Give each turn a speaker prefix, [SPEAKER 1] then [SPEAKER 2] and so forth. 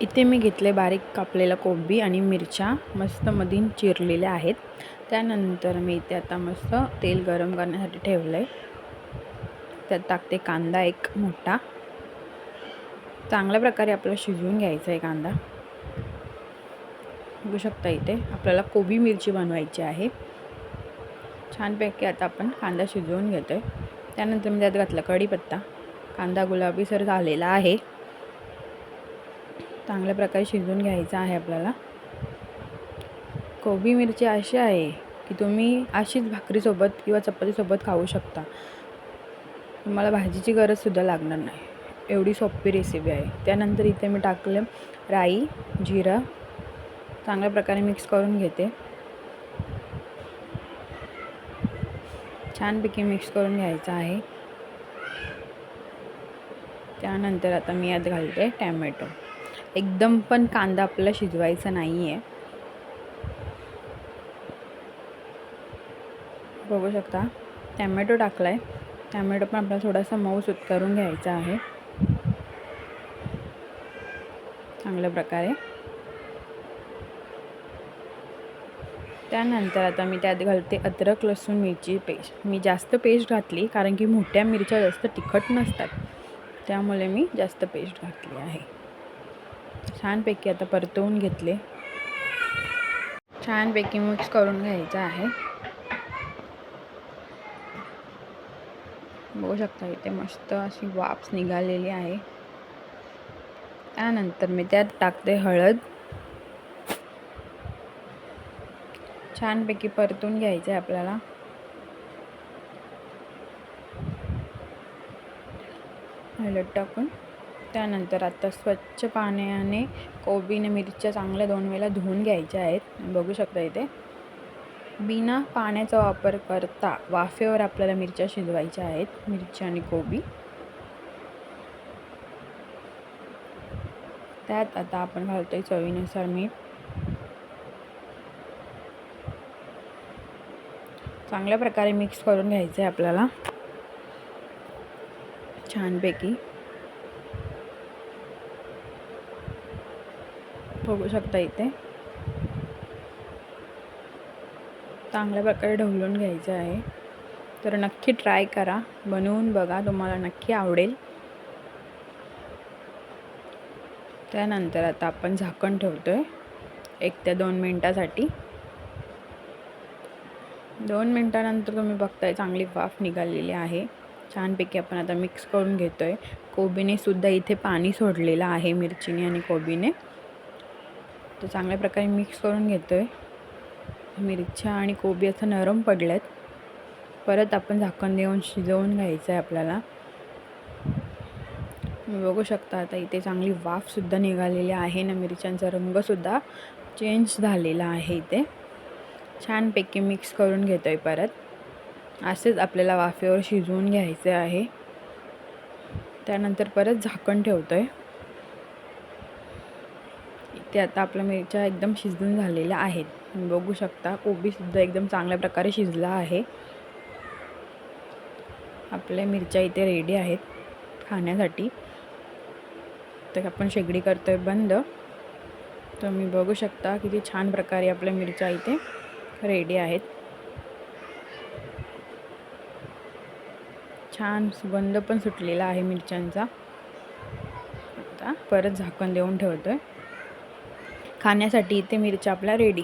[SPEAKER 1] इथे मी घेतले बारीक कापलेला कोबी आणि मिरच्या मस्त मधीन चिरलेल्या आहेत. त्यानंतर मी इथे आता मस्त तेल गरम करण्यासाठी ठेवलं आहे त्यात टाकते कांदा एक मोठा. चांगल्या प्रकारे आपल्याला शिजवून घ्यायचा आहे कांदा. बघू शकता इथे आपल्याला कोबी मिरची बनवायची आहे. छानपैकी आता आपण कांदा शिजवून घेतो आहे त्यानंतर मी त्यात घातला कढीपत्ता. कांदा गुलाबीसर झालेला आहे. चांगल्या प्रकारे शिजवून घ्यायचा आहे आपल्याला. कोबी मिरची अशी आहे की तुम्ही अशीच भाकरीसोबत किंवा चपातीसोबत खाऊ शकता. तुम्हाला भाजीची गरजसुद्धा लागणार नाही. एवढी सोपी रेसिपी आहे. त्यानंतर इथे मी टाकलं राई जिरं. चांगल्या प्रकारे मिक्स करून घेते. छानपैकी मिक्स करून घ्यायचं आहे. त्यानंतर आता मी यात घालते टॅमॅटो. एकदम पण कांदा आपल्याला शिजवायचा नाही आहे बघू शकता. टॅमॅटो टाकला आहे टॅमॅटो पण आपल्याला थोडासा मऊ सुत करून घ्यायचा आहे. चांगल्या प्रकारे. त्यानंतर आता मी त्यात घालते अद्रक लसूण मिरची पेस्ट. मी जास्त पेस्ट घातली कारण की मोठ्या मिरच्या जास्त तिखट नसतात. त्यामुळे मी जास्त पेस्ट घातली आहे. छानपैकी आता परतवून घेतले. छानपैकी मिक्स करून घ्यायचं आहे. बघू शकता इथे मस्त अशी वाफ निघालेली आहे. त्यानंतर मी त्यात टाकते हळद. छानपैकी परतून घ्यायचं आहे आपल्याला. हळद टाकून. त्यानंतर आता स्वच्छ पाण्याने कोबीने मिरच्या चांगल्या दोन वेळेला धुवून घ्यायच्या आहेत. बघू शकता इथे. बिना पाण्याचा वापर करता वाफेवर आपल्याला मिरच्या शिजवायच्या आहेत. मिरची आणि कोबी. त्यात आता आपण घालतोय चवीनुसार मीठ. चांगल्या प्रकारे मिक्स करून घ्यायचं आहे आपल्याला. छानपैकी. बघू शकता इथे. चांगल्या प्रकारे ढवलून घ्यायचं आहे. तर नक्की ट्राय करा. बनवून बघा. तुम्हाला नक्की आवडेल. त्यानंतर आता आपण झाकण ठेवतो आहे एक ते दोन मिनटासाठी. दोन मिनटानंतर तुम्ही बघताय चांगली वाफ निघालेली आहे. छानपैकी आपण आता मिक्स करून घेतो आहे कोबीनेसुद्धा इथे पाणी सोडलेलं आहे मिरचीने आणि कोबीने. तर चांगल्या प्रकारे मिक्स करून घेतो आहे मिरच्या आणि कोबी असं नरम पडल्यात परत आपण झाकण देऊन शिजवून घ्यायचं आहे आपल्याला. तुम्ही बघू शकता आता इथे चांगली वाफसुद्धा निघालेली आहे ना मिरच्यांचा रंगसुद्धा चेंज झालेला आहे इथे. छानपैकी मिक्स करून घेतो आहे परत. असेच आपल्याला वाफेवर शिजवून घ्यायचे आहे. त्यानंतर परत झाकण ठेवतो आहे ते आता आपल्या मिरच्या एकदम शिजून झालेल्या आहेत. बघू शकता कोबीसुद्धा एकदम चांगल्या प्रकारे शिजला आहे. आपल्या मिरच्या इथे रेडी आहेत खाण्यासाठी. तर आपण शेगडी करतो आहे बंद. तुम्ही बघू शकता किती छान प्रकारे आपल्या मिरच्या इथे रेडी आहेत. छान सुगंध पण सुटलेला आहे मिरच्यांचा. आता परत झाकण देऊन ठेवतो आहे खाण्यासाठी इथे मिरच्या आपल्या रेडी